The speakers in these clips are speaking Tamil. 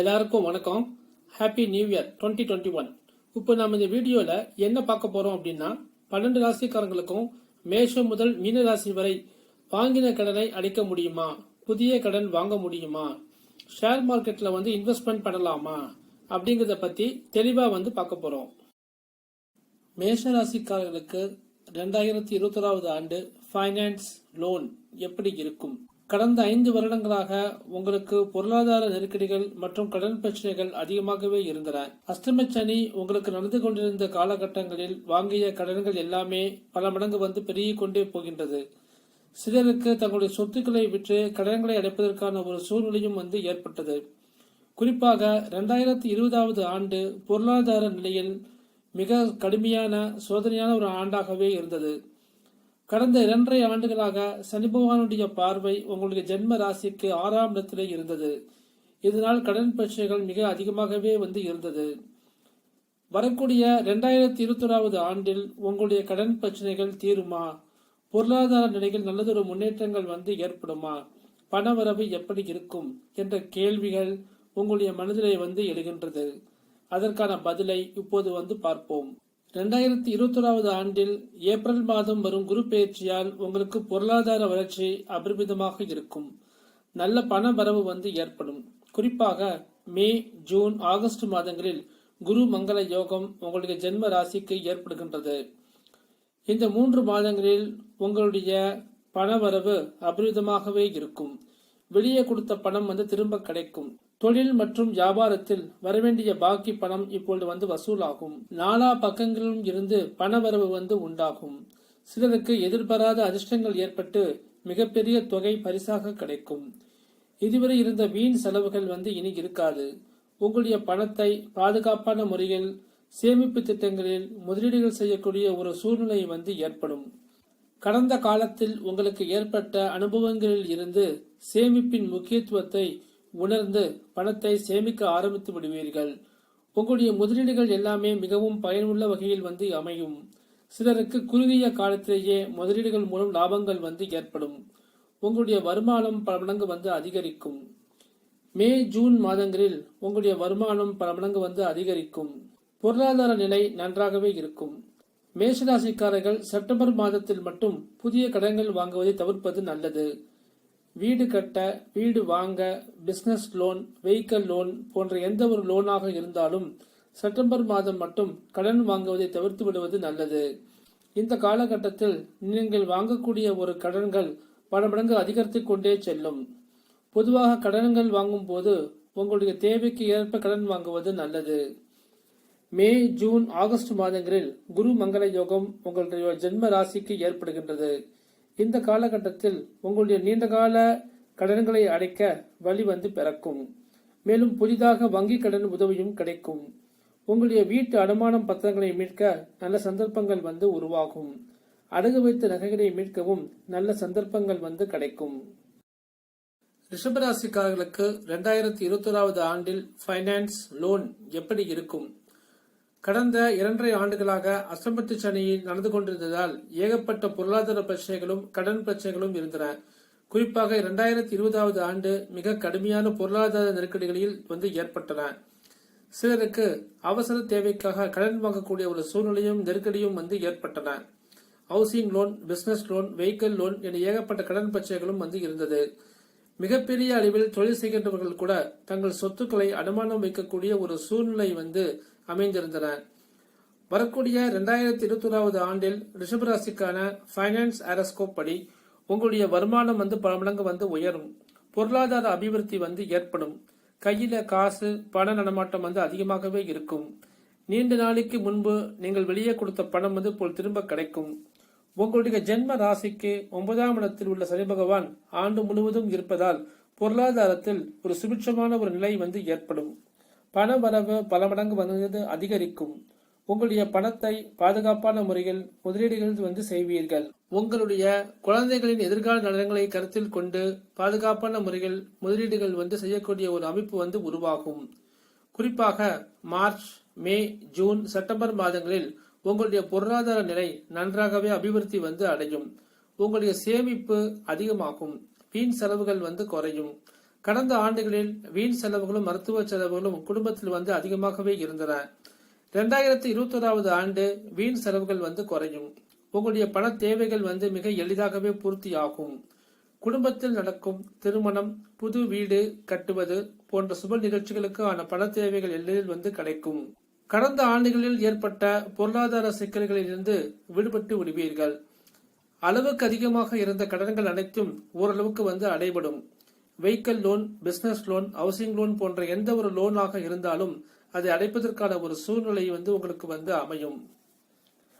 எல்லாருக்கும் வணக்கம். Happy new year twenty twenty one இப்போ நம்ம இந்த வீடியோல என்ன பார்க்க போறோம் அப்படின்னா பன்னெண்டு ராசிக்காரங்களுக்கும் மேஷம் முதல் மீன ராசி வரை வாங்கின கடனை அடைக்க முடியுமா? புதிய கடன் வாங்க முடியுமா? ஷேர் மார்க்கெட்ல வந்து இன்வெஸ்ட்மெண்ட் பண்ணலாமா? அப்படிங்கறத பத்தி தெளிவா வந்து பார்க்க போறோம். மேஷ ராசிக்காரர்களுக்கு ரெண்டாயிரத்தி இருபத்தொராவது ஆண்டு ஃபைனான்ஸ் லோன் எப்படி இருக்கும்? கடந்த ஐந்து வருடங்களாக உங்களுக்கு பொருளாதார நெருக்கடிகள் மற்றும் கடன் பிரச்சனைகள் அதிகமாகவே இருந்தன. அஷ்டமச்சனி உங்களுக்கு நடந்து கொண்டிருந்த காலகட்டங்களில் வாங்கிய கடன்கள் எல்லாமே பல மடங்கு வந்து பெருகிக் கொண்டே போகின்றது. சிலருக்கு தங்களுடைய சொத்துக்களை விற்று கடன்களை அடைப்பதற்கான ஒரு சூழ்நிலையும் வந்து ஏற்பட்டது. குறிப்பாக இரண்டாயிரத்தி இருபதாவது ஆண்டு பொருளாதார நிலையில் மிக கடுமையான சோதனையான ஒரு ஆண்டாகவே இருந்தது. கடந்த இரண்டரை ஆண்டுகளாக சனி பகவானுடைய பார்வை உங்களுடைய ஜென்ம ராசிக்கு ஆறாம் இடத்திலே இருந்தது. இதனால் கடன் பிரச்சனைகள் மிக அதிகமாகவே வந்து இருந்தது. வரக்கூடிய இரண்டாயிரத்தி இருபத்தொராவது ஆண்டில் உங்களுடைய கடன் பிரச்சனைகள் தீருமா? பொருளாதார நிலையில் நல்லதொரு முன்னேற்றங்கள் வந்து ஏற்படுமா? பணவரவு எப்படி இருக்கும்? என்ற கேள்விகள் உங்களுடைய மனதிலே வந்து எழுகின்றது. அதற்கான பதிலை இப்போது வந்து பார்ப்போம். ரெண்டாயிரத்தி இருபத்தொராவது ஆண்டில் ஏப்ரல் மாதம் வரும் குரு பயிற்சியால் உங்களுக்கு பொருளாதார வளர்ச்சி அபரிமிதமாக இருக்கும். நல்ல பண வரவு வந்து ஏற்படும். குறிப்பாக மே ஜூன் ஆகஸ்ட் மாதங்களில் குரு மங்கள யோகம் உங்களுடைய ஜென்ம ராசிக்கு ஏற்படுகின்றது. இந்த மூன்று மாதங்களில் உங்களுடைய பணவரவு அபரிதமாகவே இருக்கும். வெளியே கொடுத்த பணம் வந்து திரும்ப கிடைக்கும். தொழில் மற்றும் வியாபாரத்தில் வரவேண்டிய பாக்கி பணம் இப்பொழுது வந்து வசூலாகும். நாலா பக்கங்களிலும் இருந்து பணவரவு வந்து உண்டாகும். சிலருக்கு எதிர்பாராத அதிர்ஷ்டங்கள் ஏற்பட்டு மிகப்பெரிய தொகை பரிசாக கிடைக்கும். இதுவரை இருந்த வீண் செலவுகள் வந்து இனி இருக்காது. உங்களுடைய பணத்தை பாதுகாப்பான முறையில் சேமிப்பு திட்டங்களில் முதலீடுகள் செய்யக்கூடிய ஒரு சூழ்நிலை வந்து ஏற்படும். கடந்த காலத்தில் உங்களுக்கு ஏற்பட்ட அனுபவங்களில் இருந்து சேமிப்பின் முக்கியத்துவத்தை உணர்ந்து பணத்தை சேமிக்க ஆரம்பித்து விடுவீர்கள். உங்களுடைய முதலீடுகள் எல்லாமே மிகவும் பயனுள்ள வகையில் வந்து அமையும். சிலருக்கு குறுகிய காலத்திலேயே முதலீடுகள் மூலம் லாபங்கள் வந்து ஏற்படும். உங்களுடைய வருமானம் பல மடங்கு வந்து அதிகரிக்கும். மே ஜூன் மாதங்களில் உங்களுடைய வருமானம் பல மடங்கு வந்து அதிகரிக்கும். பொருளாதார நிலை நன்றாகவே இருக்கும். மேஷராசிக்காரர்கள் செப்டம்பர் மாதத்தில் மட்டும் புதிய கடன்கள் வாங்குவதை தவிர்ப்பது நல்லது. வீடு கட்ட வீடு வாங்க பிசினஸ் லோன் வெஹிக்கல் லோன் போன்ற எந்த ஒரு லோனாக இருந்தாலும் செப்டம்பர் மாதம் மட்டும் கடன் வாங்குவதை தவிர்த்து விடுவது நல்லது. இந்த காலகட்டத்தில் நீங்கள் வாங்கக்கூடிய ஒரு கடன்கள் பல மடங்கு அதிகரித்துக் கொண்டே செல்லும். பொதுவாக கடன்கள் வாங்கும் போது உங்களுடைய தேவைக்கு ஏற்ப கடன் வாங்குவது நல்லது. மே ஜூன் ஆகஸ்ட் மாதங்களில் குரு மங்கள யோகம் உங்களுடைய ஜென்ம ராசிக்கு ஏற்படுகின்றது. இந்த காலகட்டத்தில் உங்களுடைய நீண்டகால கடன்களை அடைக்க வழி வந்து பிறக்கும். மேலும் புதிதாக வங்கி கடன் உதவியும் கிடைக்கும். உங்களுடைய வீட்டு அடமானம் பத்திரங்களை மீட்க நல்ல சந்தர்ப்பங்கள் வந்து உருவாகும். அடகு வைத்த நகைகளை மீட்கவும் நல்ல சந்தர்ப்பங்கள் வந்து கிடைக்கும். ரிஷபராசிக்காரர்களுக்கு ரெண்டாயிரத்தி இருபத்தோராவது ஆண்டில் ஃபைனான்ஸ் லோன் எப்படி இருக்கும்? கடந்த இரண்டரை ஆண்டுகளாக அசம்பத்து சனியில் நடந்து கொண்டிருந்ததால் ஏகப்பட்ட பொருளாதார பிரச்சனைகளும் கடன் பிரச்சனைகளும் இருந்தன. குறிப்பாக இரண்டாயிரத்தி இருபதாவது ஆண்டு மிக கடுமையான பொருளாதார நெருக்கடிகளில் வந்து ஏற்பட்டன. சிலருக்கு அவசர தேவைக்காக கடன் வாங்கக்கூடிய ஒரு சூழ்நிலையும் நெருக்கடியும் வந்து ஏற்பட்டன. Housing loan business loan vehicle loan என ஏகப்பட்ட கடன் பிரச்சனைகளும் வந்து இருந்தது. மிகப்பெரிய அளவில் தொழில் செய்கின்றவர்கள் கூட தங்கள் சொத்துக்களை அனுமானம் வைக்கக்கூடிய ஒரு சூழ்நிலை வந்து அமைந்திருந்தன. வரக்கூடிய இரண்டாயிரத்தி இருபத்தோராவது ஆண்டில் ரிஷபராசிக்கான ஃபைனான்ஸ் ஆரஸ்கோப் படி உங்களுடைய வருமானம் வந்து பல மடங்கு வந்து உயரும். பொருளாதார அபிவிருத்தி வந்து ஏற்படும். கையில காசு பண நடமாட்டம் வந்து அதிகமாகவே இருக்கும். நீண்ட நாளைக்கு முன்பு நீங்கள் வெளியே கொடுத்த பணம் வந்து போல் திரும்ப கிடைக்கும். உங்களுடைய ஜென்ம ராசிக்கு ஒன்பதாம் இடத்தில் உள்ள சனி பகவான் ஆண்டு முழுவதும் இருப்பதால் பொருளாதாரத்தில் ஒரு சுபிட்சமான ஒரு நிலை வந்து ஏற்படும். பண வரவு பல மடங்கு வந்து அதிகரிக்கும். உங்களுடைய பணத்தை பாதுகாப்பான முறையில் முதலீடுகள் வந்து செய்வீர்கள். உங்களுடைய குழந்தைகளின் எதிர்கால நலன்களை கருத்தில் கொண்டு பாதுகாப்பான முறையில் முதலீடுகள் வந்து செய்யக்கூடிய ஒரு அமைப்பு வந்து உருவாகும். குறிப்பாக மார்ச் மே ஜூன் செப்டம்பர் மாதங்களில் உங்களுடைய பொருளாதார நிலை நன்றாகவே அபிவிருத்தி வந்து அடையும். உங்களுடைய சேமிப்பு அதிகமாகும். வீண் செலவுகள் வந்து குறையும். கடந்த ஆண்டுகளில் வீண் செலவுகளும் மருத்துவ செலவுகளும் குடும்பத்தில் வந்து அதிகமாகவே இருந்தன. ரெண்டாயிரத்தி இருபத்தோராவது ஆண்டு வீண் செலவுகள் வந்து குறையும். உங்களுடைய பண தேவைகள் வந்து மிக எளிதாகவே பூர்த்தி ஆகும் குடும்பத்தில் நடக்கும் திருமணம் புது வீடு கட்டுவது போன்ற சுப நிகழ்ச்சிகளுக்கான பண தேவைகள் எளிதில் வந்து கிடைக்கும். கடந்த ஆண்டுகளில் ஏற்பட்ட பொருளாதார சிக்கல்களிலிருந்து விடுபட்டு விடுவீர்கள். அளவுக்கு அதிகமாக இருந்த கடன்கள் அனைத்தும் ஓரளவுக்கு வந்து அடைபடும். Vehicle loan business loan housing loan போன்ற எந்த ஒரு லோனாக இருந்தாலும் அதை அடைப்பதற்கான ஒரு சூழ்நிலை வந்து உங்களுக்கு வந்து அமையும்.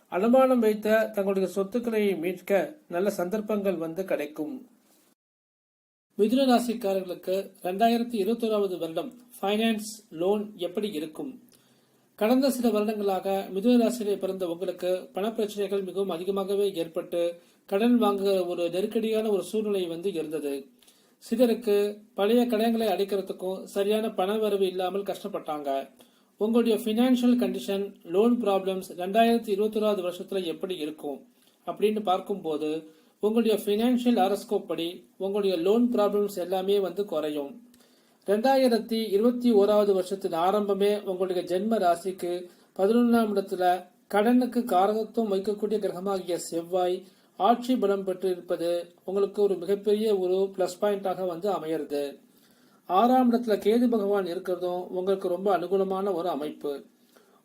அனுமானம் வைத்த தங்களுடைய சொத்துக்களை மீட்க நல்ல சந்தர்ப்பங்கள் வந்து கிடைக்கும். மிதுன ராசிக்காரர்களுக்கு ரெண்டாயிரத்தி இருபத்தோராவது வருடம் ஃபைனான்ஸ் லோன் எப்படி இருக்கும்? கடந்த சில வருடங்களாக மிதுன ராசியிலே பிறந்த உங்களுக்கு பணப்பிரச்சனைகள் மிகவும் அதிகமாகவே ஏற்பட்டு கடன் வாங்க ஒரு நெருக்கடியான ஒரு சூழ்நிலை வந்து இருந்தது. சிலருக்கு பழைய கடன்களை அடைக்கிறதுக்கும் சரியான பண வரவு இல்லாமல் கஷ்டப்பட்டாங்க. உங்களுடைய ஃபினான்ஷியல் கண்டிஷன் லோன் ப்ராப்ளம்ஸ் ரெண்டாயிரத்தி இருபத்தொராவது வருஷத்துல எப்படி இருக்கும்? அப்படின்னு பார்க்கும்போது உங்களுடைய ஃபினான்ஷியல் அரஸ்கோப் படி உங்களுடைய லோன் ப்ராப்ளம்ஸ் எல்லாமே வந்து குறையும். ரெண்டாயிரத்தி இருபத்தி ஓராவது வருஷத்தின் ஆரம்பமே உங்களுடைய ஜென்ம ராசிக்கு பதினொன்றாம் இடத்துல கடனுக்கு காரகத்துவம் வைக்கக்கூடிய கிரகமாகிய செவ்வாய் ஆட்சி பலம் பெற்று இருப்பது உங்களுக்கு ஒரு மிகப்பெரிய ஒரு பிளஸ் பாயிண்டாக வந்து அமையிறது. ஆறாம் இடத்துல கேது பகவான் இருக்கிறதும் உங்களுக்கு ரொம்ப அனுகூலமான ஒரு அமைப்பு.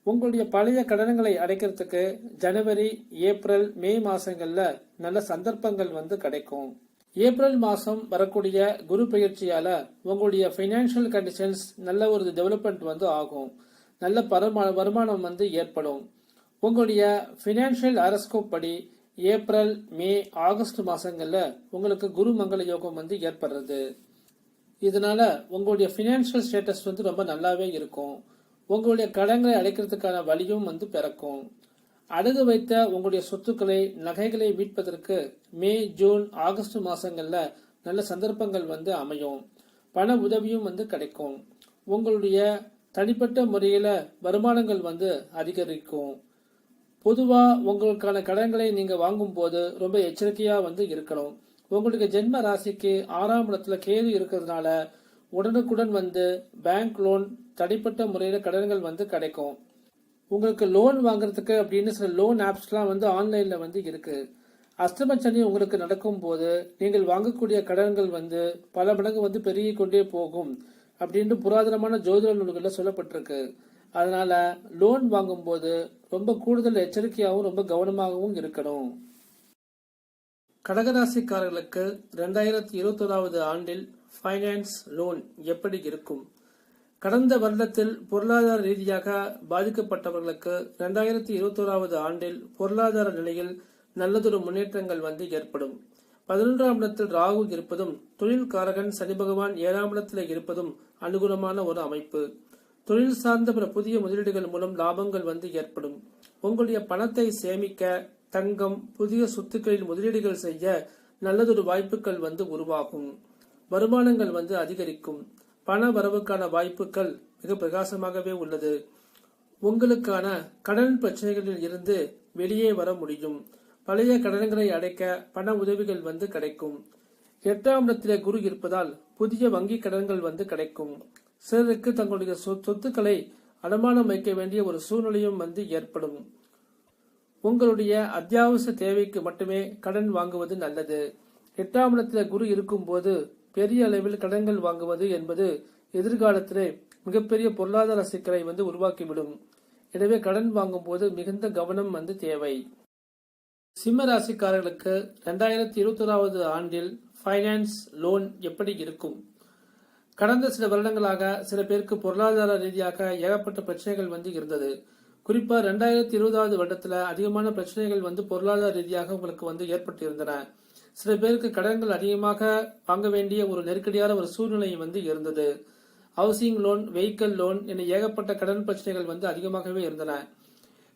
உங்களுடைய பழைய கடனங்களை அடைக்கிறதுக்கு ஜனவரி ஏப்ரல் மே மாசங்கள்ல நல்ல சந்தர்ப்பங்கள் வந்து கிடைக்கும். ஏப்ரல் மாசம் வரக்கூடிய குரு பயிற்சியால உங்களுடைய பைனான்சியல் கண்டிஷன்ஸ் நல்ல ஒரு டெவலப்மெண்ட் வந்து ஆகும். நல்ல வருமானம் வந்து ஏற்படும். உங்களுடைய ஃபினான்ஷியல் அரஸ்கோப் படி ஏப்ரல் மே ஆகஸ்ட் மாசங்கள்ல உங்களுக்கு குரு மங்கள யோகம் வந்து ஏற்படுறது. இதனால உங்களுடைய ஃபினான்ஷியல் ஸ்டேட்டஸ் வந்து ரொம்ப நல்லாவே இருக்கும். உங்களுடைய கடன்களை அடைக்கிறதுக்கான வழியும் வந்து பிறக்கும். அடகு வைத்த உங்களுடைய சொத்துக்களை நகைகளை மீட்பதற்கு மே ஜூன் ஆகஸ்ட் மாசங்கள்ல நல்ல சந்தர்ப்பங்கள் வந்து அமையும். பண உதவியும் வந்து கிடைக்கும். உங்களுடைய தனிப்பட்ட முறையில வருமானங்கள் வந்து அதிகரிக்கும். பொதுவாக உங்களுக்கான கடன்களை நீங்கள் வாங்கும் போது ரொம்ப எச்சரிக்கையாக வந்து இருக்கணும். உங்களுக்கு ஜென்ம ராசிக்கு ஆறாம் இடத்துல கேது இருக்கிறதுனால உடனுக்குடன் வந்து பேங்க் லோன் தடைப்பட்ட முறையில் கடன்கள் வந்து கிடைக்கும். உங்களுக்கு லோன் வாங்குறதுக்கு அப்படின்னு சில லோன் ஆப்ஸ்லாம் வந்து ஆன்லைனில் வந்து இருக்குது அஷ்டம சனி உங்களுக்கு நடக்கும் போது நீங்கள் வாங்கக்கூடிய கடன்கள் வந்து பல மடங்கு வந்து பெருகி கொண்டே போகும். அப்படின்ட்டு புராதனமான ஜோதிட நூல்களில் சொல்லப்பட்டிருக்கு. அதனால லோன் வாங்கும்போது ரொம்ப கூடுதல் எச்சரிக்கையாகவும் ரொம்ப கவனமாகவும் இருக்கணும். கடகராசிக்காரர்களுக்கு ரெண்டாயிரத்தி இருபத்தொராவது ஆண்டில் ஃபைனான்ஸ் லோன் எப்படி இருக்கும்? கடந்த வருடத்தில் பொருளாதார ரீதியாக பாதிக்கப்பட்டவர்களுக்கு ரெண்டாயிரத்தி இருபத்தோராவது ஆண்டில் பொருளாதார நிலையில் நல்லதொரு முன்னேற்றங்கள் வந்து ஏற்படும். பதினொன்றாம் இடத்தில் ராகு இருப்பதும் தொழில் காரகன் சனி பகவான் ஏழாம் இடத்தில் இருப்பதும் அனுகூலமான ஒரு அமைப்பு. தொழில் சார்ந்த பிற புதிய முதலீடுகள் மூலம் லாபங்கள் வந்து ஏற்படும். உங்களுடைய பணத்தை சேமிக்க தங்கம் புதிய சொத்துக்களில் முதலீடுகள் செய்ய நல்லதொரு வாய்ப்புகள் வந்து உருவாகும். வருமானங்கள் வந்து அதிகரிக்கும். பண வரவுக்கான வாய்ப்புகள் மிக பிரகாசமாகவே உள்ளது. உங்களுக்கான கடன் பிரச்சனைகளில் இருந்து வெளியே வர முடியும். பழைய கடன்களை அடைக்க பண உதவிகள் வந்து கிடைக்கும். எட்டாம் இடத்திலே குரு இருப்பதால் புதிய வங்கி கடன்கள் வந்து கிடைக்கும். சிலருக்கு தங்களுடைய சொத்துக்களை அடமானம் வைக்க வேண்டிய ஒரு சூழ்நிலையும் வந்து ஏற்படும். உங்களுடைய அத்தியாவசிய தேவைக்கு மட்டுமே கடன் வாங்குவது நல்லது. எட்டாம் இடத்துல குரு இருக்கும்போது பெரிய அளவில் கடன்கள் வாங்குவது என்பது எதிர்காலத்திலே மிகப்பெரிய பொருளாதார சிக்கலை வந்து உருவாக்கிவிடும். எனவே கடன் வாங்கும்போது மிகுந்த கவனம் வந்து தேவை. சிம்ம ராசிக்காரர்களுக்கு ரெண்டாயிரத்தி இருபத்தி ஆண்டில் ஃபைனான்ஸ் லோன் எப்படி இருக்கும்? கடந்த சில வருடங்களாக சில பேருக்கு பொருளாதார ரீதியாக ஏகப்பட்ட பிரச்சனைகள் வந்து இருந்தது. குறிப்பா ரெண்டாயிரத்தி இருபதாவது வருடத்துல அதிகமான பிரச்சனைகள் வந்து பொருளாதார ரீதியாக உங்களுக்கு வந்து ஏற்பட்டு இருந்தன சில பேருக்கு கடன்கள் அதிகமாக வாங்க வேண்டிய ஒரு நெருக்கடியான ஒரு சூழ்நிலை வந்து இருந்தது. ஹவுசிங் லோன் வெஹிக்கிள் லோன் என ஏகப்பட்ட கடன் பிரச்சனைகள் வந்து அதிகமாகவே இருந்தன.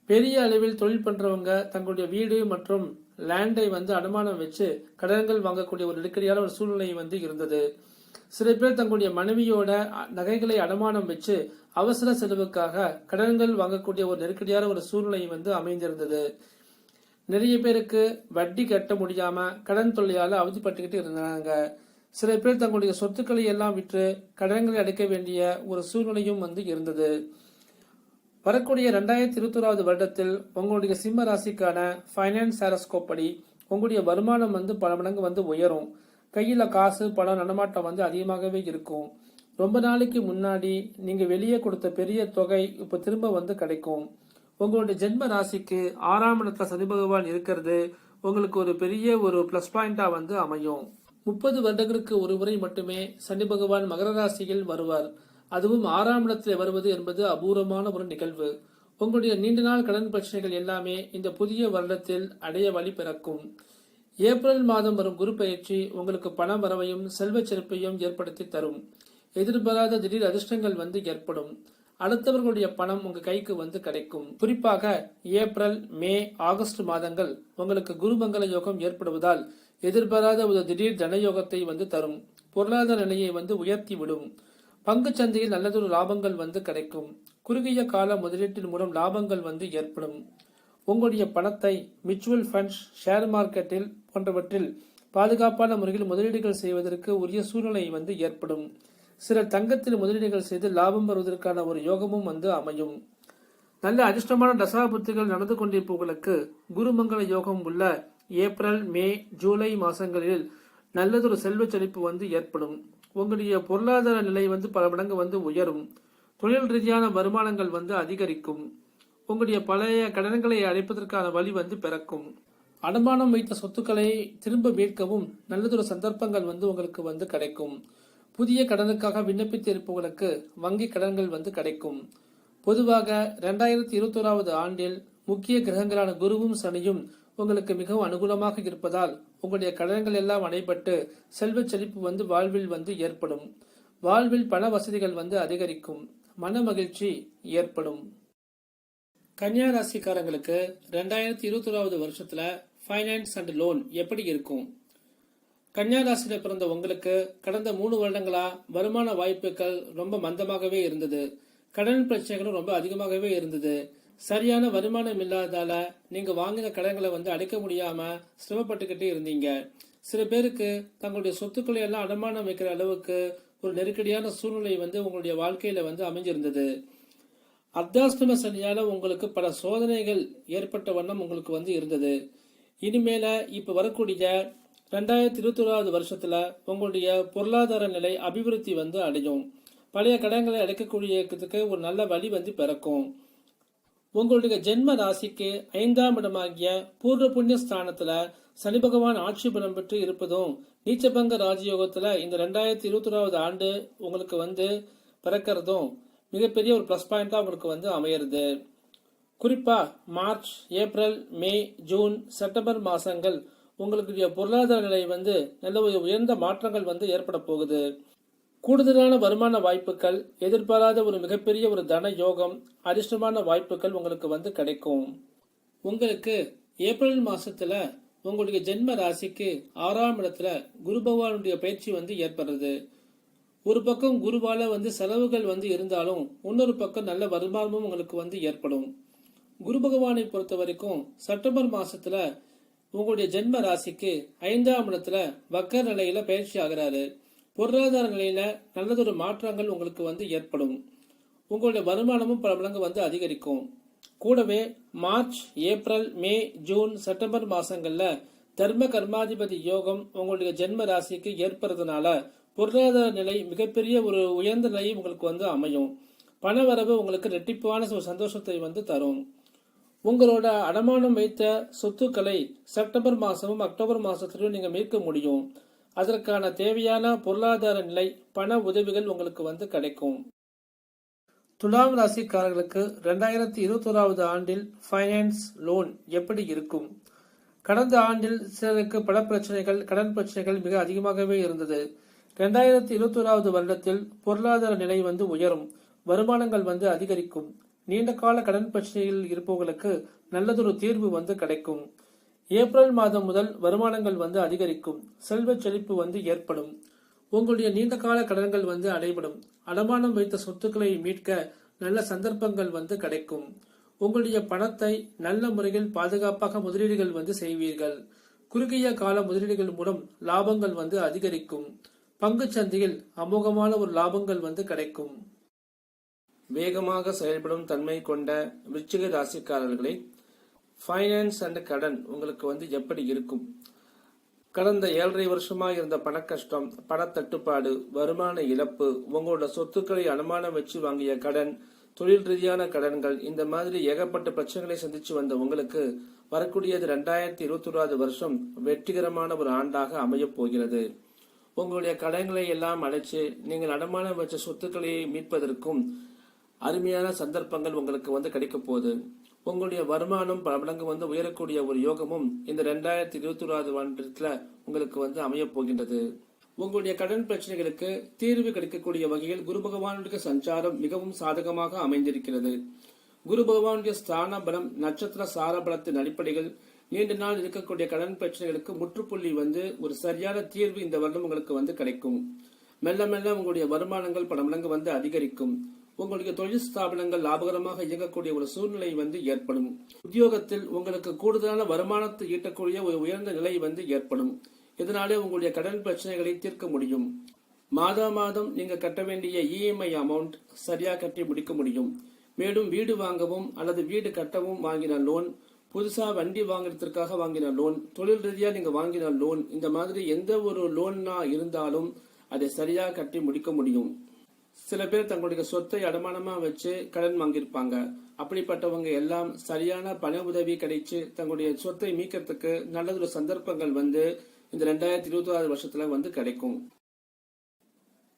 பெரிய அளவில் தொழில் பண்றவங்க தங்களுடைய வீடு மற்றும் லேண்டை வந்து அடமானம் வச்சு கடன்கள் வாங்கக்கூடிய ஒரு நெருக்கடியான ஒரு சூழ்நிலை வந்து இருந்தது. சில பேர் தங்களுடைய மனைவியோட நகைகளை அடமானம் வச்சு அவசர செலவுக்காக கடன்கள் வாங்கக்கூடிய ஒரு நெருக்கடியான ஒரு சூழ்நிலை வந்து அமைந்திருந்தது. நிறைய பேருக்கு வட்டி கட்ட முடியாம கடன் தொல்லையால அவதிப்பட்டுக்கிட்டு இருந்தாங்க. சில பேர் தங்களுடைய சொத்துக்களை எல்லாம் விற்று கடன்களை அடைக்க வேண்டிய ஒரு சூழ்நிலையும் வந்து இருந்தது. வரக்கூடிய ரெண்டாயிரத்தி இருபத்தோராவது வருடத்தில் உங்களுடைய சிம்ம ராசிக்கான ஃபைனான்ஸ் ஆரஸ்கோப் படி உங்களுடைய வருமானம் வந்து பல மடங்கு வந்து உயரும். கையில் காசு பணம் நடமாட்டம் வந்து அதிகமாகவே இருக்கும். ரொம்ப நாளைக்கு முன்னாடி நீங்கள் வெளியே கொடுத்த பெரிய தொகை இப்போ திரும்ப வந்து கிடைக்கும். உங்களுடைய ஜென்ம ராசிக்கு ஆறாம் இடத்துல சனி பகவான் இருக்கிறது உங்களுக்கு ஒரு பெரிய ஒரு ப்ளஸ் பாயிண்டாக வந்து அமையும். முப்பது வருடங்களுக்கு ஒரு முறை மட்டுமே சனி பகவான் மகர ராசியில் வருவார். அதுவும் ஆறாம் இடத்தில் வருவது என்பது அபூர்வமான ஒரு நிகழ்வு. உங்களுடைய நீண்ட நாள் கடன் பிரச்சனைகள் எல்லாமே இந்த புதிய வருடத்தில் அடைய வழி பிறக்கும். ஏப்ரல் மாதம் வரும் குரு பயிற்சி உங்களுக்கு பண வரவையும் செல்வச் செழிப்பையும் ஏற்படுத்தி தரும். எதிர்பாராத திடீர் அதிர்ஷ்டங்கள் வந்து ஏற்படும். அடுத்தவர்களுடைய பணம் உங்க கைக்கு வந்து கிடைக்கும். குறிப்பாக ஏப்ரல் மே ஆகஸ்ட் மாதங்கள் உங்களுக்கு குருமங்கல யோகம் ஏற்படுவதால் எதிர்பாராத ஒரு திடீர் தனயோகத்தை வந்து தரும். பொருளாதார நிலையை வந்து உயர்த்தி விடும். பங்கு சந்தையில் நல்லதொரு லாபங்கள் வந்து கிடைக்கும். குறுகிய கால முதலீட்டின் மூலம் லாபங்கள் வந்து ஏற்படும். உங்களுடைய பணத்தை மியூச்சுவல் ஃபண்ட்ஸ் ஷேர் மார்க்கெட்டில் போன்றவற்றில் பாதுகாப்பான முறையில் முதலீடுகள் செய்வதற்கு உரிய சூழ்நிலை வந்து ஏற்படும். சிலர் தங்கத்தில் முதலீடுகள் செய்து லாபம் வருவதற்கான ஒரு யோகமும் வந்து அமையும். நல்ல அதிர்ஷ்டமான தசாபுத்திகள் நடந்து கொண்டிருப்பவர்களுக்கு குருமங்கல யோகம் உள்ள ஏப்ரல் மே ஜூலை மாதங்களில் நல்லதொரு செல்வச் செழிப்பு வந்து ஏற்படும். உங்களுடைய பொருளாதார நிலை வந்து பல மடங்கு வந்து உயரும். தொழில் ரீதியான வருமானங்கள் வந்து அதிகரிக்கும். உங்களுடைய பழைய கடன்களை அடைப்பதற்கான வழி வந்து பிறக்கும். அடமானம் வைத்த சொத்துக்களை திரும்ப மீட்கவும் நல்லதொரு சந்தர்ப்பங்கள் வந்து உங்களுக்கு வந்து கிடைக்கும். புதிய கடனுக்காக விண்ணப்பித்து இருப்பவர்களுக்கு வங்கி கடன்கள் வந்து கிடைக்கும். பொதுவாக ரெண்டாயிரத்தி இருபத்தோராவது ஆண்டில் முக்கிய கிரகங்களான குருவும் சனியும் உங்களுக்கு மிகவும் அனுகூலமாக இருப்பதால் உங்களுடைய கடன்கள் எல்லாம் அடைபட்டு செல்வ செழிப்பு வந்து வாழ்வில் வந்து ஏற்படும். வாழ்வில் பண வசதிகள் வந்து அதிகரிக்கும். மன மகிழ்ச்சி ஏற்படும். கன்னியா ராசிக்காரங்களுக்கு ரெண்டாயிரத்தி இருபத்தோராவது வருஷத்துல ஃபைனான்ஸ் அண்ட் லோன் எப்படி இருக்கும்? கன்னியா ராசியில பிறந்த உங்களுக்கு கடந்த மூணு வருடங்களா வருமான வாய்ப்புகள் ரொம்ப மந்தமாகவே இருந்தது. கடன் பிரச்சனைகளும் ரொம்ப அதிகமாகவே இருந்தது. சரியான வருமானம் இல்லாததால நீங்க வாங்கின கடன்களை வந்து அடைக்க முடியாம சிரமப்பட்டுக்கிட்டே இருந்தீங்க. சில பேருக்கு தங்களுடைய சொத்துக்களை எல்லாம் அடமானம் வைக்கிற அளவுக்கு ஒரு நெருக்கடியான சூழ்நிலை வந்து உங்களுடைய வாழ்க்கையில வந்து அமைஞ்சிருந்தது. அர்த்தாஷ்டம சனியால உங்களுக்கு பல சோதனைகள் ஏற்பட்ட வண்ணம் உங்களுக்கு வந்து இருந்தது. இனிமேல இப்ப வரக்கூடிய ரெண்டாயிரத்தி இருபத்தி வருஷத்தில் வருஷத்துல உங்களுடைய பொருளாதார நிலை அபிவிருத்தி வந்து அடையும். பழைய கடன்களை அடைக்கக்கூடியதுக்கு ஒரு நல்ல வழி வந்து பிறக்கும். உங்களுடைய ஜென்ம ராசிக்கு ஐந்தாம் இடமாகிய பூர்வ புண்ணிய ஸ்தானத்துல சனி பகவான் ஆட்சி பலம் பெற்று இருப்பதும் நீச்சபங்க ராஜயோகத்துல இந்த ரெண்டாயிரத்தி இருபத்தி ஆண்டு உங்களுக்கு வந்து பிறக்கிறதும் மிகப்பெரிய ஒரு ப்ளஸ் பாயிண்டா உங்களுக்கு வந்து அமையிறது. குறிப்பாக March April May June September மாதங்கள் உங்களுக்கு பொருளாதார நிலை வந்து நல்ல ஒரு உயர்ந்த மாற்றங்கள் வந்து ஏற்பட போகுது. கூடுதலான வருமான வாய்ப்புகள் எதிர்பாராத ஒரு மிகப்பெரிய ஒரு தன யோகம் அதிர்ஷ்டமான வாய்ப்புகள் உங்களுக்கு வந்து கிடைக்கும். உங்களுக்கு ஏப்ரல் மாசத்துல உங்களுடைய ஜென்ம ராசிக்கு ஆறாம் இடத்துல குரு பகவானுடைய பயிற்சி வந்து ஏற்படுறது. ஒரு பக்கம் குருவால வந்து செலவுகள் வந்து இருந்தாலும் இன்னொரு பக்கம் நல்ல வருமானமும் உங்களுக்கு வந்து ஏற்படும். குரு பகவானை பொறுத்த வரைக்கும் செப்டம்பர் மாசத்துல உங்களுடைய ஜென்ம ராசிக்கு ஐந்தாம் இடத்துல வக்கர நிலையில பயிற்சி ஆகிறாரு. பொருளாதார நிலையில நல்லதொரு மாற்றங்கள் உங்களுக்கு வந்து ஏற்படும். உங்களுடைய வருமானமும் பல மடங்கு வந்து அதிகரிக்கும். கூடவே March April May June September மாசங்கள்ல தர்ம கர்மாதிபதி யோகம் உங்களுடைய ஜென்ம ராசிக்கு ஏற்படுறதுனால பொருளாதார நிலை மிகப்பெரிய ஒரு உயர்ந்த நிலை உங்களுக்கு வந்து அமையும். பணவரவு உங்களுக்கு ரெட்டிப்பான ஒரு சந்தோஷத்தை வந்து தரும். உங்களோட அடமானம் வைத்த சொத்துக்களை செப்டம்பர் மாதமும் அக்டோபர் மாதத்திலும் நீங்கள் மீட்க முடியும். அதற்கான தேவையான பொருளாதார நிலை பண உதவிகள் உங்களுக்கு வந்து கிடைக்கும். துலாம் ராசிக்காரர்களுக்கு ரெண்டாயிரத்தி இருபத்தோராவது ஆண்டில் ஃபைனான்ஸ் லோன் எப்படி இருக்கும்? கடந்த ஆண்டில் சிலருக்கு பல பிரச்சனைகள் கடன் பிரச்சனைகள் மிக அதிகமாகவே இருந்தது. ரெண்டாயிரத்தி இருபத்தோராவது வருடத்தில் பொருளாதார நிலை வந்து உயரும். வருமானங்கள் வந்து அதிகரிக்கும். நீண்ட கால கடன் பிரச்சனையில் இருப்பவர்களுக்கு நல்லதொரு தீர்வு வந்து கிடைக்கும். ஏப்ரல் மாதம் முதல் வருமானங்கள் வந்து அதிகரிக்கும். செல்வ செழிப்பு வந்து ஏற்படும். உங்களுடைய நீண்ட கால கடன்கள் வந்து அடைபடும். அடமானம் வைத்த சொத்துக்களை மீட்க நல்ல சந்தர்ப்பங்கள் வந்து கிடைக்கும். உங்களுடைய பணத்தை நல்ல முறையில் பாதுகாப்பாக முதலீடுகள் வந்து செய்வீர்கள். குறுகிய கால முதலீடுகள் மூலம் லாபங்கள் வந்து அதிகரிக்கும். சந்தையில் அமோகமான ஒரு லாபங்கள் வந்து கிடைக்கும். வேகமாக செயல்படும் தன்மை கொண்ட விருச்சிக ராசிக்காரர்களை ஃபைனான்ஸ் அண்ட் கடன் உங்களுக்கு வந்து எப்படி இருக்கும்? கடந்த ஏழரை வருஷமாக இருந்த பணக்கஷ்டம் பணத்தட்டுப்பாடு வருமான இழப்பு உங்களோட சொத்துக்களை அனுமானம் வச்சு வாங்கிய கடன் தொழில் ரீதியான கடன்கள் இந்த மாதிரி ஏகப்பட்ட பிரச்சனைகளை சந்திச்சு வந்த உங்களுக்கு வரக்கூடியது ரெண்டாயிரத்தி இருபத்தி வருஷம் வெற்றிகரமான ஒரு ஆண்டாக அமையப் போகிறது. உங்களுடைய கடன்களை எல்லாம் அடைச்சு நீங்கள் அடமானம் வச்ச சொத்துக்களை மீட்பதற்கும் அருமையான சந்தர்ப்பங்கள் உங்களுக்கு வந்து கிடைக்க போகுது. உங்களுடைய வருமானம் பல மடங்கு வந்து உயரக்கூடிய ஒரு யோகமும் இந்த ரெண்டாயிரத்தி இருபத்தி ஓராவது ஆண்டத்தில் உங்களுக்கு வந்து அமையப் போகின்றது. உங்களுடைய கடன் பிரச்சனைகளுக்கு தீர்வு கிடைக்கக்கூடிய வகையில் குரு பகவானுடைய சஞ்சாரம் மிகவும் சாதகமாக அமைந்திருக்கிறது. குரு பகவானுடைய ஸ்தான பலம் நட்சத்திர சார பலத்தின் அடிப்படையில் நீண்ட நாள் இருக்கக்கூடிய கடன் பிரச்சனைகளுக்கு முற்றுப்புள்ளி வந்து ஒரு சரியான தீர்வு இந்த வருடம் உங்களுக்கு வந்து கிடைக்கும். மெல்ல மெல்ல உங்களுடைய வருமானங்கள் பல மடங்கு வந்து அதிகரிக்கும். உங்களுடைய தொழில் ஸ்தாபனங்கள் லாபகரமாக இயங்கக்கூடிய ஒரு சூழ்நிலை வந்து ஏற்படும். உத்தியோகத்தில் உங்களுக்கு கூடுதலான வருமானத்தை ஈட்டக்கூடிய ஒரு உயர்ந்த நிலை வந்து ஏற்படும். இதனாலே உங்களுடைய கடன் பிரச்சனைகளை தீர்க்க முடியும். மாதா மாதம் நீங்க கட்ட வேண்டிய இஎம்ஐ அமௌண்ட் சரியா கட்டி முடிக்க முடியும். மேலும் வீடு வாங்கவும் அல்லது வீடு கட்டவும் வாங்கின லோன் புதுசாக வண்டி வாங்குறதுக்காக வாங்கின லோன் தொழில் ரீதியாக நீங்கள் வாங்கின லோன் இந்த மாதிரி எந்த ஒரு லோன்னா இருந்தாலும் அதை சரியாக கட்டி முடிக்க முடியும். சில பேர் தங்களுடைய சொத்தை அடமானமாக வச்சு கடன் வாங்கியிருப்பாங்க. அப்படிப்பட்டவங்க எல்லாம் சரியான பண உதவி கிடைச்சு தங்களுடைய சொத்தை மீட்கிறதுக்கு நல்லதொரு சந்தர்ப்பங்கள் வந்து இந்த ரெண்டாயிரத்தி இருபத்தி ஆறு வருஷத்துல வந்து கிடைக்கும்.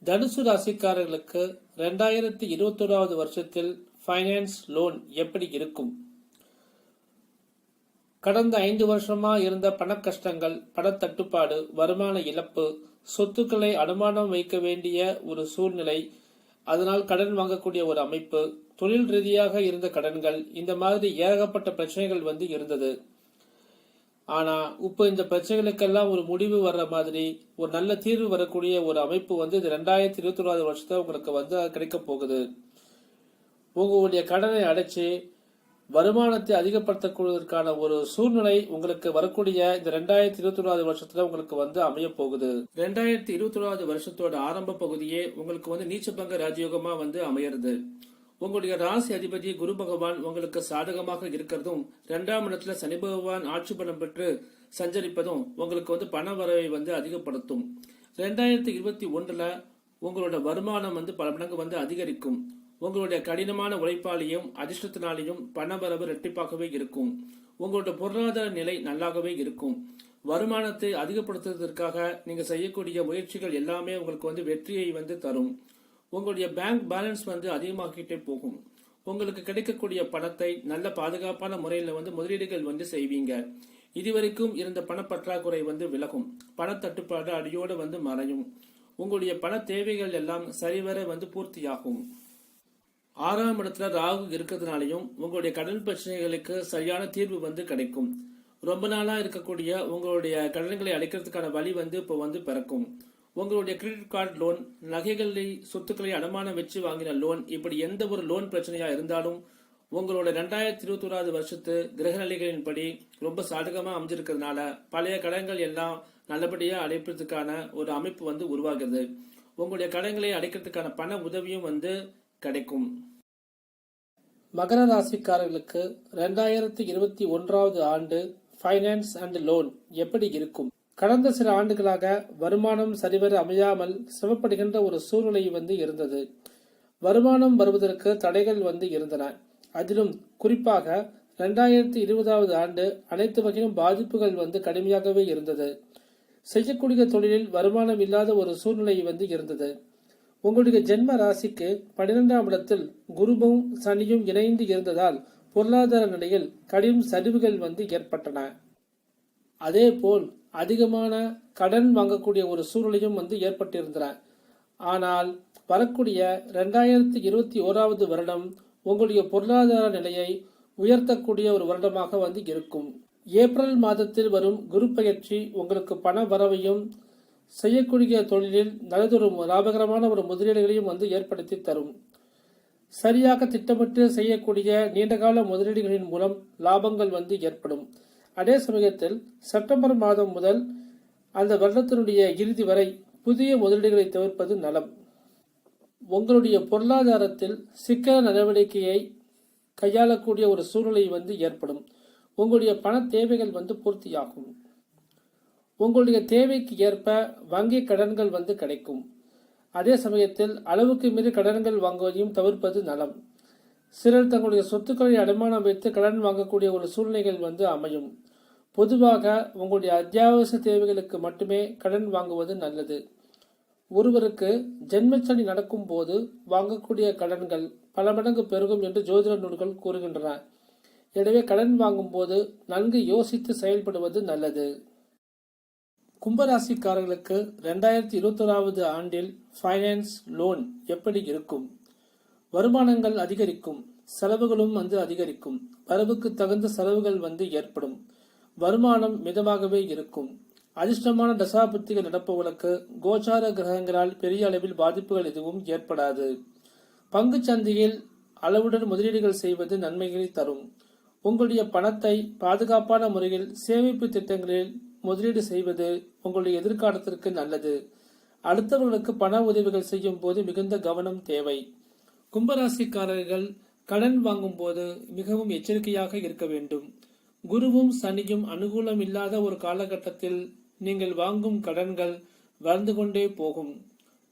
தனுசு ராசிக்காரர்களுக்கு ரெண்டாயிரத்தி இருபத்தோராவது வருஷத்தில் ஃபைனான்ஸ் லோன் எப்படி இருக்கும்? கடந்த ஐந்து வருஷமா இருந்த பண கஷ்டங்கள் பணத்தட்டுப்பாடு வருமான இழப்பு சொத்துக்களை அனுமானம் வைக்க வேண்டிய ஒரு சூழ்நிலை அதனால் கடன் வாங்கக்கூடிய ஒரு அமைப்பு தொழில் ரீதியாக இருந்த கடன்கள் இந்த மாதிரி ஏகப்பட்ட பிரச்சனைகள் வந்து இருந்தது. ஆனா இப்போ இந்த பிரச்சனைகளுக்கெல்லாம் ஒரு முடிவு வர்ற மாதிரி ஒரு நல்ல தீர்வு வரக்கூடிய ஒரு அமைப்பு வந்து இந்த ரெண்டாயிரத்தி இருபத்தி ஒன்பது வருஷத்துல உங்களுக்கு வந்து கிடைக்க போகுது. உங்களுடைய கடனை அடைச்சு வருமானத்தை அதிகப்படுத்தக்கூடியதற்கான ஒரு சூழ்நிலை உங்களுக்கு வரக்கூடிய இந்த ரெண்டாயிரத்தி இருபத்தி ஒன்றாவது வருஷத்துல உங்களுக்கு வந்து அமைய போகுது. ரெண்டாயிரத்தி இருபத்தி ஒன்றாவது வருஷத்தோட ஆரம்ப பகுதியே உங்களுக்கு வந்து நீச்சபங்க ராஜயோகமா வந்து அமையிறது. உங்களுடைய ராசி அதிபதி குரு பகவான் உங்களுக்கு சாதகமாக இருக்கிறதும் இரண்டாம் இடத்துல சனி பகவான் ஆட்சி பலம் பெற்று சஞ்சரிப்பதும் உங்களுக்கு வந்து பண வரவை வந்து அதிகப்படுத்தும். ரெண்டாயிரத்தி இருபத்தி ஒன்றுல உங்களோட வருமானம் வந்து பல மடங்கு வந்து அதிகரிக்கும். உங்களுடைய கடினமான உழைப்பாலையும் அதிர்ஷ்டத்தினாலையும் பண வரவு இரட்டிப்பாகவே இருக்கும். உங்களுடைய பொருளாதார நிலை நல்லாகவே இருக்கும். வருமானத்தை அதிகப்படுத்துவதற்காக நீங்க செய்யக்கூடிய முயற்சிகள் எல்லாமே உங்களுக்கு வந்து வெற்றியை வந்து தரும். உங்களுடைய பேங்க் பேலன்ஸ் வந்து அதிகமாகிட்டே போகும். உங்களுக்கு கிடைக்கக்கூடிய பணத்தை நல்ல பாதுகாப்பான முறையில் வந்து முதலீடுகள் வந்து செய்வீங்க. இதுவரைக்கும் இருந்த பணப்பற்றாக்குறை வந்து விலகும். பணத்தட்டுப்பாடு அடியோடு வந்து மறையும். உங்களுடைய பண தேவைகள் எல்லாம் சரிவர வந்து பூர்த்தியாகும். ஆறாம் இடத்துல ராகு இருக்கிறதுனாலையும் உங்களுடைய கடன் பிரச்சனைகளுக்கு சரியான தீர்வு வந்து கிடைக்கும். ரொம்ப நாளா இருக்கக்கூடிய உங்களுடைய கடன்களை அடைக்கிறதுக்கான வழி வந்து இப்போ வந்து பிறக்கும். உங்களுடைய கிரெடிட் கார்டு லோன் நகைகளை சொத்துக்களை அடமானம் வச்சு வாங்கின லோன் இப்படி எந்த ஒரு லோன் பிரச்சனையா இருந்தாலும் உங்களோட ரெண்டாயிரத்தி இருபத்தி ஓராவது வருஷத்து கிரகநிலைகளின்படி ரொம்ப சாதகமா அமைஞ்சிருக்கிறதுனால பழைய கடன்கள் எல்லாம் நல்லபடியா அடைப்பதற்கான ஒரு அமைப்பு வந்து உருவாகிறது. உங்களுடைய கடன்களை அடைக்கிறதுக்கான பண உதவியும் வந்து கிடைக்கும். மகர ராசிக்காரர்களுக்கு ரெண்டாயிரத்தி இருபத்தி ஒன்றாவது ஆண்டு ஃபைனான்ஸ் அண்ட் லோன் எப்படி இருக்கும்? கடந்த சில ஆண்டுகளாக வருமானம் சரிவர அமையாமல் சிரமப்படுகின்ற ஒரு சூழ்நிலை வந்து இருந்தது. வருமானம் வருவதற்கு தடைகள் வந்து இருந்தன. அதிலும் குறிப்பாக ரெண்டாயிரத்தி இருபதாவது ஆண்டு அனைத்து வகையும் பாதிப்புகள் வந்து கடுமையாகவே இருந்தது. செய்யக்கூடிய தொழிலில் வருமானம் இல்லாத ஒரு சூழ்நிலை வந்து இருந்தது. உங்களுடைய ஜென்ம ராசிக்கு பன்னிரெண்டாம் இடத்தில் குருவும் சனியும் இணைந்து இருந்ததால் பொருளாதார நிலையில் கடும் சரிவுகள் வந்து ஏற்பட்டன. அதே போல் அதிகமான கடன் வாங்கக்கூடிய ஒரு சூழ்நிலையும் வந்து ஏற்பட்டிருந்தன. ஆனால் வரக்கூடிய ரெண்டாயிரத்தி இருபத்தி ஓராவது வருடம் உங்களுடைய பொருளாதார நிலையை உயர்த்தக்கூடிய ஒரு வருடமாக வந்து இருக்கும். ஏப்ரல் மாதத்தில் வரும் குரு பயிற்சி உங்களுக்கு பண வரவையும் செய்யக்கூடிய தொழிலில் நல்லதொரு லாபகரமான ஒரு முதலீடுகளையும் வந்து ஏற்படுத்தி தரும். சரியாக திட்டமிட்டு செய்யக்கூடிய நீண்டகால முதலீடுகளின் மூலம் லாபங்கள் வந்து ஏற்படும். அதே சமயத்தில் செப்டம்பர் மாதம் முதல் அந்த வருடத்தினுடைய இறுதி வரை புதிய முதலீடுகளை தவிர்ப்பது நலம். உங்களுடைய பொருளாதாரத்தில் சிக்கன நடவடிக்கையை கையாளக்கூடிய ஒரு சூழ்நிலை வந்து ஏற்படும். உங்களுடைய பண தேவைகள் வந்து பூர்த்தியாகும். உங்களுடைய தேவைக்கு ஏற்ப வங்கி கடன்கள் வந்து கிடைக்கும். அதே சமயத்தில் அளவுக்கு மீறி கடன்கள் வாங்குவதையும் தவிர்ப்பது நலம். சிலர் தங்களுடைய சொத்துக்களை அடமானம் வைத்து கடன் வாங்கக்கூடிய ஒரு சூழ்நிலைகள் வந்து அமையும். பொதுவாக உங்களுடைய அத்தியாவசிய தேவைகளுக்கு மட்டுமே கடன் வாங்குவது நல்லது. ஒருவருக்கு ஜென்மச்சனி நடக்கும் போது வாங்கக்கூடிய கடன்கள் பல மடங்கு பெருகும் என்று ஜோதிட நூல்கள் கூறுகின்றன. எனவே கடன் வாங்கும்போது நன்கு யோசித்து செயல்படுவது நல்லது. கும்பராசிக்காரர்களுக்கு ரெண்டாயிரத்தி இருபத்தோராவது ஆண்டில் ஃபைனான்ஸ் லோன் எப்படி இருக்கும்? வருமானங்கள் அதிகரிக்கும் செலவுகளும் வந்து அதிகரிக்கும் வரவுக்கு தகுந்த செலவுகள் வந்து ஏற்படும் வருமானம் மிதமாகவே இருக்கும். அதிர்ஷ்டமான தசாபுத்திகள் நடப்பவர்களுக்கு கோச்சார கிரகங்களால் பெரிய அளவில் பாதிப்புகள் எதுவும் ஏற்படாது. பங்கு சந்தையில் அளவுடன் முதலீடுகள் செய்வது நன்மைகளை தரும். உங்களுடைய பணத்தை பாதுகாப்பான முறையில் சேமிப்பு திட்டங்களில் முதலீடு செய்வது உங்களுடைய எதிர்காலத்திற்கு நல்லது. அடுத்தவர்களுக்கு பண உதவிகள் செய்யும் போது மிகுந்த கவனம் தேவை. கும்பராசிக்காரர்கள் கடன் வாங்கும் போது மிகவும் எச்சரிக்கையாக இருக்க வேண்டும். குருவும் சனியும் அனுகூலம் இல்லாத ஒரு காலகட்டத்தில் நீங்கள் வாங்கும் கடன்கள் வளர்ந்து கொண்டே போகும்.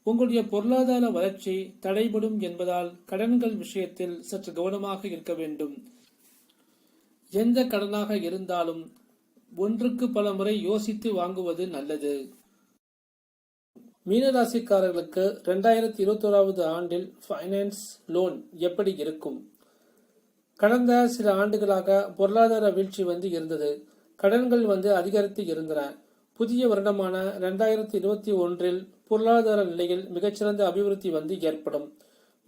உங்களுடைய பொருளாதார வளர்ச்சி தடைபடும் என்பதால் கடன்கள் விஷயத்தில் சற்று கவனமாக இருக்க வேண்டும். எந்த கடனாக இருந்தாலும் ஒன்றுக்கு பல முறை யோசித்து வாங்குவது நல்லது. மீனராசிக்காரர்களுக்கு ரெண்டாயிரத்தி இருபத்தோராவது ஆண்டில் ஃபைனான்ஸ் லோன் எப்படி இருக்கும்? கடந்த சில ஆண்டுகளாக பொருளாதார வீழ்ச்சி வந்து இருந்தது. கடன்கள் வந்து அதிகரித்து இருந்தன. புதிய வருடமான ரெண்டாயிரத்தி இருபத்தி ஒன்றில் பொருளாதார நிலையில் மிகச்சிறந்த அபிவிருத்தி வந்து ஏற்படும்.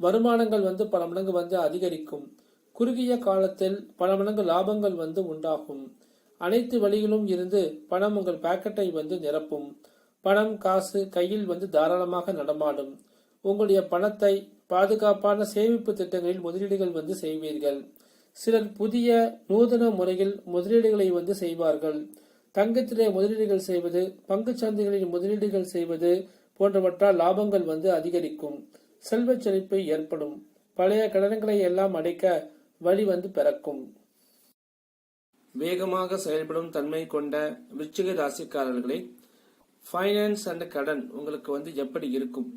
வருமானங்கள் வந்து பல மடங்கு வந்து அதிகரிக்கும். குறுகிய காலத்தில் பல மடங்கு லாபங்கள் வந்து உண்டாகும். அனைத்து வழிகளும் இருந்து பணம் உங்கள் பாக்கெட்டை வந்து நிரப்பும். பணம் காசு கையில் வந்து தாராளமாக நடமாடும். உங்களுடைய பணத்தை பாதுகாப்பான சேமிப்பு திட்டங்களில் முதலீடுகள் வந்து செய்வீர்கள். சிலர் புதிய நூதன முறையில் முதலீடுகளை வந்து செய்வார்கள். தங்கத்திலே முதலீடுகள் செய்வது பங்குச் சந்தைகளில் முதலீடுகள் செய்வது போன்றவற்றால் லாபங்கள் வந்து அதிகரிக்கும். செல்வச் செழிப்பு ஏற்படும். பழைய கடன்களை எல்லாம் அடைக்க வழி வந்து பிறக்கும். வேகமாக செயல்படும் தன்மை கொண்ட விருச்சிக ராசிக்காரர்களே ஃபைனான்ஸ் அண்ட் கடன் உங்களுக்கு வந்து எப்படி இருக்கும்?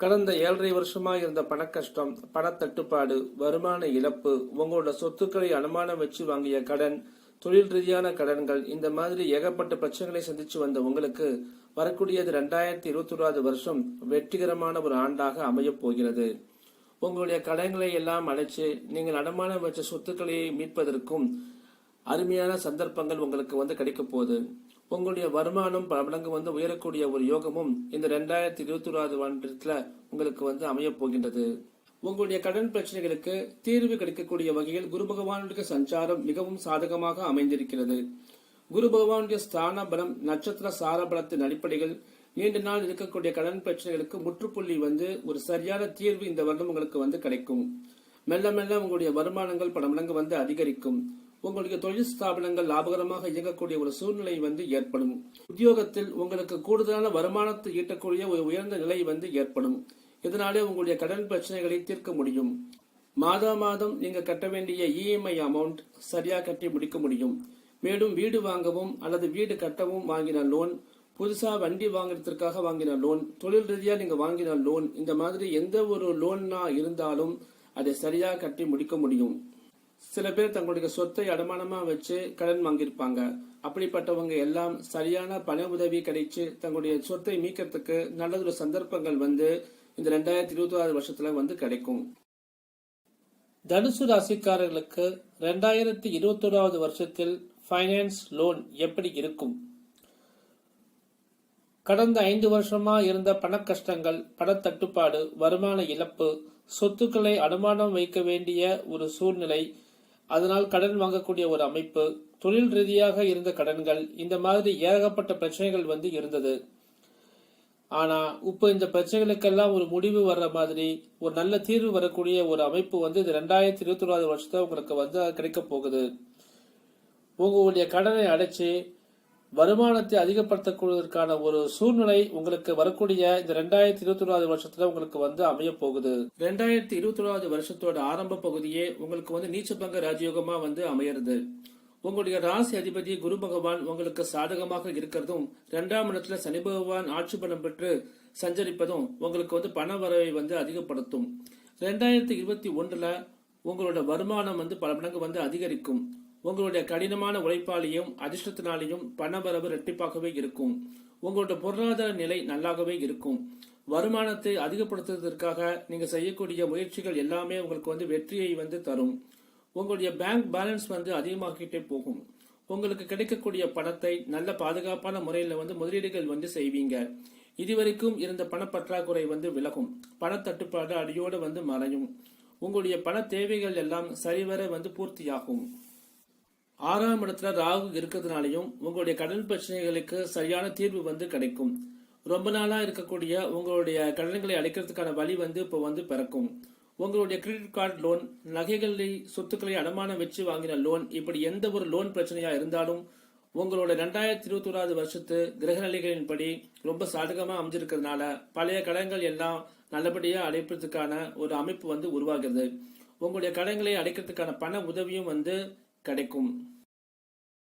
கடந்த ஏழரை வருஷமாக இருந்த பணக்கஷ்டம் பணத்தட்டுப்பாடு வருமான இழப்பு உங்களோட சொத்துக்களை அனுமானம் வச்சு வாங்கிய கடன் தொழில் ரீதியான கடன்கள் இந்த மாதிரி ஏகப்பட்ட பிரச்சனைகளை சந்திச்சு வந்த உங்களுக்கு வரக்கூடியது ரெண்டாயிரத்தி இருபத்தி ஒன்றாவது வருஷம் வெற்றிகரமான ஒரு ஆண்டாக அமையப் போகிறது. உங்களுடைய கடன்களை எல்லாம் அடைச்சு நீங்கள் அடமானம் வச்ச சொத்துக்களை மீட்பதற்கும் அருமையான சந்தர்ப்பங்கள் உங்களுக்கு வந்து கிடைக்க போகுது உங்களுடைய வருமானம் பல மடங்கு வந்து உயரக்கூடிய ஒரு யோகமும் இந்த ரெண்டாயிரத்தி இருபத்தி ஒராது வருடத்துல உங்களுக்கு வந்து அமைய போகின்றது. உங்களுடைய கடன் பிரச்சனைகளுக்கு தீர்வு கிடைக்கக்கூடிய வகையில் குரு பகவானுடைய சஞ்சாரம் மிகவும் சாதகமாக அமைந்திருக்கிறது. குரு பகவானுடைய ஸ்தான பலம் நட்சத்திர சார பலத்தின் அடிப்படையில் நீண்ட நாள் இருக்கக்கூடிய கடன் பிரச்சனைகளுக்கு முற்றுப்புள்ளி வந்து ஒரு சரியான தீர்வு இந்த வருடம் உங்களுக்கு வந்து கிடைக்கும். மெல்ல மெல்ல உங்களுடைய வருமானங்கள் பல மடங்கு வந்து அதிகரிக்கும். உங்களுடைய தொழில் ஸ்தாபனங்கள் லாபகரமாக இயங்கக்கூடிய ஒரு சூழ்நிலை வந்து ஏற்படும். உத்தியோகத்தில் உங்களுக்கு கூடுதலான வருமானத்தை ஈட்டக்கூடிய ஒரு உயர்ந்த நிலை வந்து ஏற்படும். இதனாலே உங்களுடைய கடன் பிரச்சனைகளை தீர்க்க முடியும். மாதா மாதம் நீங்க கட்ட வேண்டிய இஎம்ஐ அமௌண்ட் சரியா கட்டி முடிக்க முடியும். மேலும் வீடு வாங்கவும் அல்லது வீடு கட்டவும் வாங்கின லோன் புதுசா வண்டி வாங்குறதுக்காக வாங்கின லோன் தொழில் ரீதியா நீங்க வாங்கின லோன் இந்த மாதிரி எந்த ஒரு லோன்னா இருந்தாலும் அதை சரியாக கட்டி முடிக்க முடியும். சில பேர் தங்களுடைய சொத்தை அடமானமா வச்சு கடன் வாங்கியிருப்பாங்க. அப்படிப்பட்டவங்க எல்லாம் சரியான பண உதவி கிடைச்சு தங்களுடைய சொத்தை மீட்கிறதுக்கு நல்லதொரு சந்தர்ப்பங்கள் வந்து இந்த ரெண்டாயிரத்தி இருபத்தி ஆறு வருஷத்துல வந்து கிடைக்கும். தனுசு ராசிக்காரர்களுக்கு ரெண்டாயிரத்தி இருபத்தோராவது வருஷத்தில் ஃபைனான்ஸ் லோன் எப்படி இருக்கும்? கடந்த ஐந்து வருஷமா இருந்த பணக்கஷ்டங்கள் பணத்தட்டுப்பாடு வருமான இழப்பு சொத்துக்களை அனுமானம் வைக்க வேண்டிய ஒரு சூழ்நிலை அதனால் கடன் வாங்கக்கூடிய ஒரு அமைப்பு தொழில் ரீதியாக இருந்த கடன்கள் இந்த மாதிரி ஏகப்பட்ட பிரச்சனைகள் வந்து இருந்தது. ஆனா இப்போ இந்த பிரச்சனைகளுக்கெல்லாம் ஒரு முடிவு வர்ற மாதிரி ஒரு நல்ல தீர்வு வரக்கூடிய ஒரு அமைப்பு வந்து இது ரெண்டாயிரத்தி இருபத்தி ஒன்பது வருஷத்தை உங்களுக்கு வந்து கிடைக்க போகுது. உங்களுடைய கடனை அடைச்சு வருமானத்தை அதிகப்படுத்தக்கூடியதற்கான ஒரு சூழ்நிலை உங்களுக்கு வரக்கூடிய இந்த ரெண்டாயிரத்தி இருபத்தி ஒன்றாவது வருஷத்துல உங்களுக்கு வந்து அமைய போகுது ரெண்டாயிரத்தி இருபத்தி ஒன்றாவது வருஷத்தோட ஆரம்ப பகுதியே உங்களுக்கு வந்து நீச்சபங்க ராஜயோகமா வந்து அமையிறது. உங்களுடைய ராசி அதிபதி குரு பகவான் உங்களுக்கு சாதகமாக இருக்கிறதும் இரண்டாம் இடத்துல சனி பகவான் ஆட்சி பலம் பெற்று சஞ்சரிப்பதும் உங்களுக்கு வந்து பண வரவை வந்து அதிகப்படுத்தும். ரெண்டாயிரத்தி இருபத்தி ஒன்றுல உங்களோட வருமானம் வந்து பல மடங்கு வந்து அதிகரிக்கும். உங்களுடைய கடினமான உழைப்பாலையும் அதிர்ஷ்டத்தினாலையும் பண வரவு இரட்டிப்பாகவே இருக்கும். உங்களோட பொருளாதார நிலை நல்லாகவே இருக்கும். வருமானத்தை அதிகப்படுத்துவதற்காக நீங்க செய்யக்கூடிய முயற்சிகள் எல்லாமே உங்களுக்கு வந்து வெற்றியை வந்து தரும். உங்களுடைய பேங்க் பேலன்ஸ் வந்து அதிகமாகிட்டே போகும். உங்களுக்கு கிடைக்கக்கூடிய பணத்தை நல்ல பாதுகாப்பான முறையில் வந்து முதலீடுகள் வந்து செய்வீங்க. இதுவரைக்கும் இருந்த பணப்பற்றாக்குறை வந்து விலகும். பணத்தட்டுப்பாடு அடியோடு வந்து மறையும். உங்களுடைய பண தேவைகள் எல்லாம் சரிவர வந்து பூர்த்தியாகும். ஆறாம் இடத்துல ராகு இருக்கிறதுனாலையும் உங்களுடைய கடன் பிரச்சனைகளுக்கு சரியான தீர்வு வந்து கிடைக்கும். ரொம்ப நாளா இருக்கக்கூடிய உங்களுடைய கடன்களை அடைக்கிறதுக்கான வழி வந்து இப்போ வந்து பிறக்கும். உங்களுடைய கிரெடிட் கார்டு லோன் நகைகளை சொத்துக்களை அடமானம் வச்சு வாங்கின லோன் இப்படி எந்த ஒரு லோன் பிரச்சனையா இருந்தாலும் உங்களோட ரெண்டாயிரத்தி இருபத்தி ஓராவது வருஷத்து கிரகநிலைகளின்படி ரொம்ப சாதகமா அமைஞ்சிருக்கிறதுனால பழைய கடன்கள் எல்லாம் நல்லபடியா அடைப்பதற்கான ஒரு அமைப்பு வந்து உருவாகிறது. உங்களுடைய கடன்களை அடைக்கிறதுக்கான பண உதவியும் வந்து கிடைக்கும்.